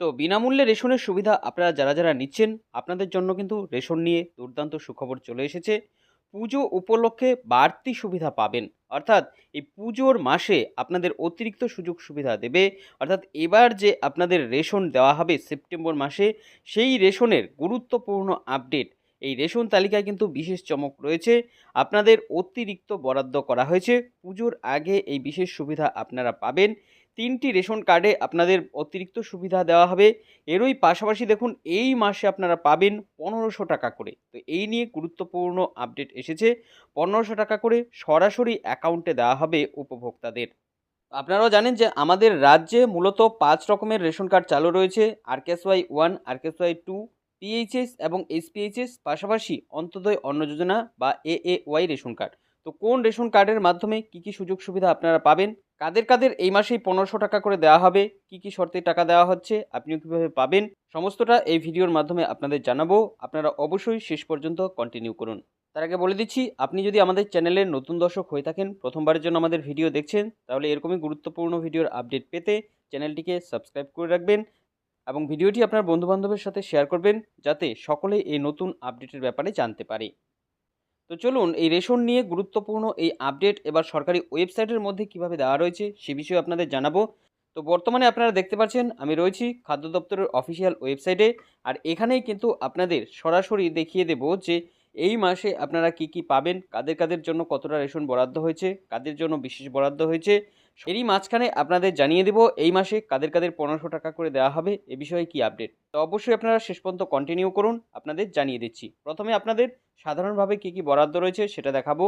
তো বিনামূল্যে রেশনের সুবিধা আপনারা যারা যারা নিচ্ছেন, আপনাদের জন্য কিন্তু রেশন নিয়ে দুর্দান্ত সুখবর চলে এসেছে। পুজো উপলক্ষে বাড়তি সুবিধা পাবেন। অর্থাৎ এই পুজোর মাসে আপনাদের অতিরিক্ত সুযোগ সুবিধা দেবে। অর্থাৎ এবার যে আপনাদের রেশন দেওয়া হবে সেপ্টেম্বর মাসে, সেই রেশনের গুরুত্বপূর্ণ আপডেট, এই রেশন তালিকায় কিন্তু বিশেষ চমক রয়েছে। আপনাদের অতিরিক্ত বরাদ্দ করা হয়েছে। পুজোর আগে এই বিশেষ সুবিধা আপনারা পাবেন। তিনটি রেশন কার্ডে আপনাদের অতিরিক্ত সুবিধা দেওয়া হবে। এরই পাশাপাশি দেখুন, এই মাসে আপনারা পাবেন পনেরোশো টাকা করে। তো এই নিয়ে গুরুত্বপূর্ণ আপডেট এসেছে। পনেরোশো টাকা করে সরাসরি অ্যাকাউন্টে দেওয়া হবে উপভোক্তাদের। আপনারাও জানেন যে আমাদের রাজ্যে মূলত পাঁচ রকমের রেশন কার্ড চালু রয়েছে। RKSY one RKSY two PHS এবং এসপিএইচএস পাশাপাশি অন্তদয় অন্ন যোজনা বা এ ওয়াই রেশন কার্ড। তো কোন রেশন কার্ডের মাধ্যমে কি কি সুযোগ সুবিধা আপনারা পাবেন? কাদের কাদের এই মাসেই পনেরোশো টাকা করে দেওয়া হবে? কি কি শর্তে টাকা দেওয়া হচ্ছে? আপনিও কীভাবে পাবেন? সমস্তটা এই ভিডিওর মাধ্যমে আপনাদের জানাব। আপনারা অবশ্যই শেষ পর্যন্ত কন্টিনিউ করুন। তার আগে বলে দিচ্ছি, আপনি যদি আমাদের চ্যানেলের নতুন দর্শক হয়ে থাকেন, প্রথমবারের জন্য আমাদের ভিডিও দেখছেন, তাহলে এরকমই গুরুত্বপূর্ণ ভিডিওর আপডেট পেতে চ্যানেলটিকে সাবস্ক্রাইব করে রাখবেন এবং ভিডিওটি আপনার বন্ধুবান্ধবের সাথে শেয়ার করবেন, যাতে সকলে এই নতুন আপডেটের ব্যাপারে জানতে পারে। তো চলুন এই রেশন নিয়ে গুরুত্বপূর্ণ এই আপডেট এবার সরকারি ওয়েবসাইটের মধ্যে কীভাবে দেওয়া রয়েছে সে বিষয়ে আপনাদের জানাব। তো বর্তমানে আপনারা দেখতে পাচ্ছেন, আমি রয়েছি খাদ্য দপ্তরের অফিসিয়াল ওয়েবসাইটে আর এখানেই কিন্তু আপনাদের সরাসরি দেখিয়ে দেব যে এই মাসে আপনারা কি কি পাবেন, কাদের কাদের জন্য কতটা রেশন বরাদ্দ হয়েছে, কাদের জন্য বিশেষ বরাদ্দ হয়েছে এরই মাঝখানে আপনাদের জানিয়ে দেব, এই মাসে কাদের কাদের পনেরোশো টাকা করে দেওয়া হবে, এ বিষয়ে কি আপডেট তো অবশ্যই আপনারা শেষ পর্যন্ত কন্টিনিউ করুন, আপনাদের জানিয়ে দিচ্ছি। প্রথমে আপনাদের সাধারণভাবে কী কী বরাদ্দ রয়েছে সেটা দেখাবো।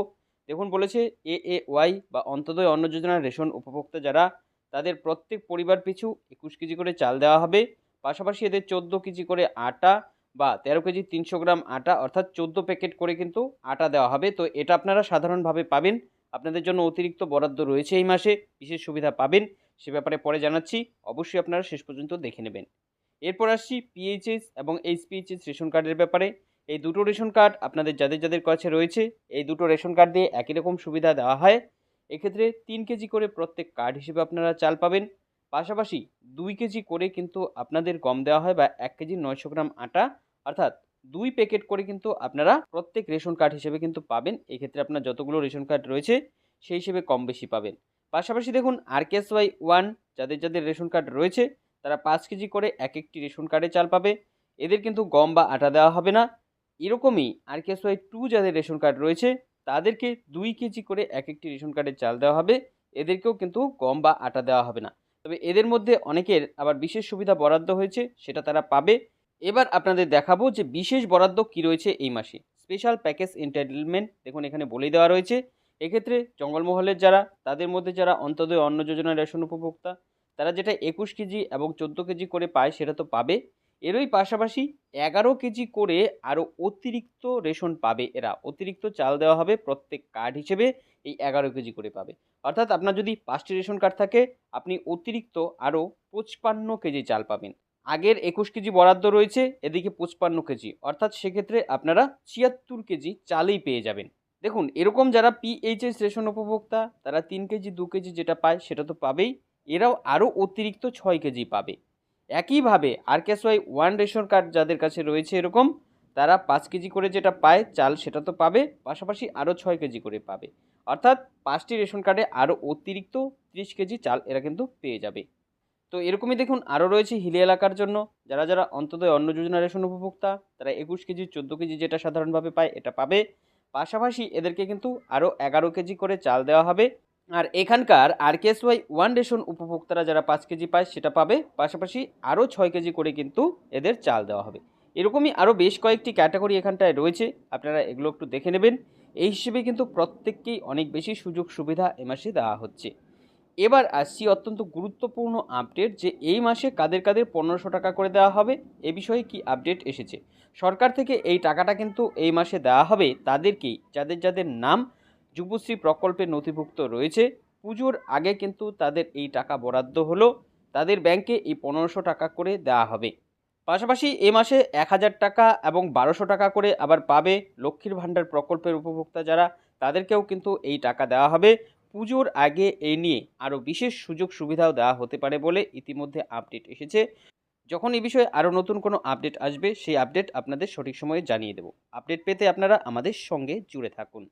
দেখুন, বলেছে এ এ ওয়াই বা অন্তদয় অন্ন যোজনার রেশন উপভোক্তা যারা, তাদের প্রত্যেক পরিবার পিছু একুশ কেজি করে চাল দেওয়া হবে। পাশাপাশি এদের চোদ্দ কেজি করে আটা বা তেরো কেজি তিনশো গ্রাম আটা, অর্থাৎ চোদ্দ প্যাকেট করে কিন্তু আটা দেওয়া হবে। তো এটা আপনারা সাধারণভাবে পাবেন। আপনাদের জন্য অতিরিক্ত বরাদ্দ রয়েছে এই মাসে, বিশেষ সুবিধা পাবেন, সে ব্যাপারে পরে জানাচ্ছি, অবশ্যই আপনারা শেষ পর্যন্ত দেখে নেবেন। এরপর আসছি পিএইচএস এবং এইচপিএইচএস রেশন কার্ডের ব্যাপারে। এই দুটো রেশন কার্ড আপনাদের যাদের যাদের কাছে রয়েছে, এই দুটো রেশন কার্ড দিয়ে একই রকম সুবিধা দেওয়া হয়। এক্ষেত্রে তিন কেজি করে প্রত্যেক কার্ড হিসেবে আপনারা চাল পাবেন। পাশাপাশি দুই কেজি করে কিন্তু আপনাদের গম দেওয়া হয় বা এক কেজি নয়শো গ্রাম আটা, অর্থাৎ দুই প্যাকেট করে কিন্তু আপনারা প্রত্যেক রেশন কার্ড হিসেবে কিন্তু পাবেন। এক্ষেত্রে আপনার যতগুলো রেশন কার্ড রয়েছে, সেই হিসেবে কম বেশি পাবেন। পাশাপাশি দেখুন আরকেএসওয়াই ওয়ান যাদের যাদের রেশন কার্ড রয়েছে, তারা পাঁচ কেজি করে এক একটি রেশন কার্ডে চাল পাবে। এদের কিন্তু গম বা আটা দেওয়া হবে না। এরকমই আরকেএসওয়াই টু যাদের রেশন কার্ড রয়েছে, তাদেরকে দুই কেজি করে এক একটি রেশন কার্ডে চাল দেওয়া হবে। এদেরকেও কিন্তু গম বা আটা দেওয়া হবে না। তবে এদের মধ্যে অনেকের আবার বিশেষ সুবিধা বরাদ্দ হয়েছে, সেটা তারা পাবে। এবার আপনাদের দেখাবো যে বিশেষ বরাদ্দ কী রয়েছে এই মাসে। স্পেশাল প্যাকেজ এন্টারটেনমেন্ট দেখুন এখানে বলেই দেওয়া রয়েছে। এক্ষেত্রে জঙ্গলমহলের যারা, তাদের মধ্যে যারা অন্তদয় অন্ন যোজনা রেশন উপভোক্তা, তারা যেটা একুশ কেজি এবং চোদ্দ কেজি করে পায় সেটা তো পাবে। এরই পাশাপাশি এগারো কেজি করে আরও অতিরিক্ত রেশন পাবে এরা। অতিরিক্ত চাল দেওয়া হবে প্রত্যেক কার্ড হিসেবে এই এগারো কেজি করে পাবে। অর্থাৎ আপনার যদি পাঁচটি রেশন কার্ড থাকে, আপনি অতিরিক্ত আরও পঁচপান্ন কেজি চাল পাবেন। আগের একুশ কেজি বরাদ্দ রয়েছে, এদিকে পঁচপান্ন কেজি। অর্থাৎ সেক্ষেত্রে আপনারা ছিয়াত্তর কেজি চালেই পেয়ে যাবেন। দেখুন, এরকম যারা পিএইচএস রেশন উপভোক্তা, তারা তিন কেজি, দু কেজি যেটা পায় সেটা তো পাবেই। এরাও আরও অতিরিক্ত ছয় কেজি পাবে। একইভাবে আরকেএসওয়াই ওয়ান রেশন কার্ড যাদের কাছে রয়েছে এরকম, তারা পাঁচ কেজি করে যেটা পায় চাল সেটা তো পাবে, পাশাপাশি আরও ছয় কেজি করে পাবে। অর্থাৎ পাঁচটি রেশন কার্ডে আরও অতিরিক্ত ত্রিশ কেজি চাল এরা কিন্তু পেয়ে যাবে। তো এরকমই দেখুন আরও রয়েছে হিলি এলাকার জন্য। যারা যারা অন্তদয় অন্ন যোজনা রেশন উপভোক্তা, তারা একুশ কেজি, চোদ্দ কেজি যেটা সাধারণভাবে পায় এটা পাবে। পাশাপাশি এদেরকে কিন্তু আরও এগারো কেজি করে চাল দেওয়া হবে। আর এখানকার আরকেএসওয়াই ওয়ান রেশন উপভোক্তারা যারা পাঁচ কেজি পায় সেটা পাবে। পাশাপাশি আরও ছয় কেজি করে কিন্তু এদের চাল দেওয়া হবে। এরকমই আরও বেশ কয়েকটি ক্যাটাগরি এখানটায় রয়েছে। আপনারা এগুলো একটু দেখে নেবেন। এই হিসেবে কিন্তু প্রত্যেককেই অনেক বেশি সুযোগ সুবিধা এ মাসে দেওয়া হচ্ছে। এবার আসছি অত্যন্ত গুরুত্বপূর্ণ আপডেট যে এই মাসে কাদের কাদের পনেরোশো টাকা করে দেওয়া হবে, এ বিষয়ে কি আপডেট এসেছে। সরকার থেকে এই টাকাটা কিন্তু এই মাসে দেওয়া হবে তাদেরকেই, যাদের যাদের নাম যুবশ্রী প্রকল্পে নথিভুক্ত রয়েছে, পুজোর আগে কিন্তু তাদের এই টাকা বরাদ্দ হলো, তাদের ব্যাংকে এই পনেরোশো টাকা করে দেওয়া হবে। পাশাপাশি এ মাসে এক হাজার টাকা এবং বারোশো টাকা করে আবার পাবে লক্ষ্মীর ভাণ্ডার প্রকল্পের উপভোক্তা যারা, তাদেরকেও কিন্তু এই টাকা দেওয়া হবে। পুজোর আগে এ নিয়ে আরও বিশেষ সুযোগ সুবিধাও দেওয়া হতে পারে বলে ইতিমধ্যে আপডেট এসেছে। যখন এ বিষয়ে আরও নতুন কোনো আপডেট আসবে, সেই আপডেট আপনাদের সঠিক সময়ে জানিয়ে দেব। আপডেট পেতে আপনারা আমাদের সঙ্গে জুড়ে থাকুন।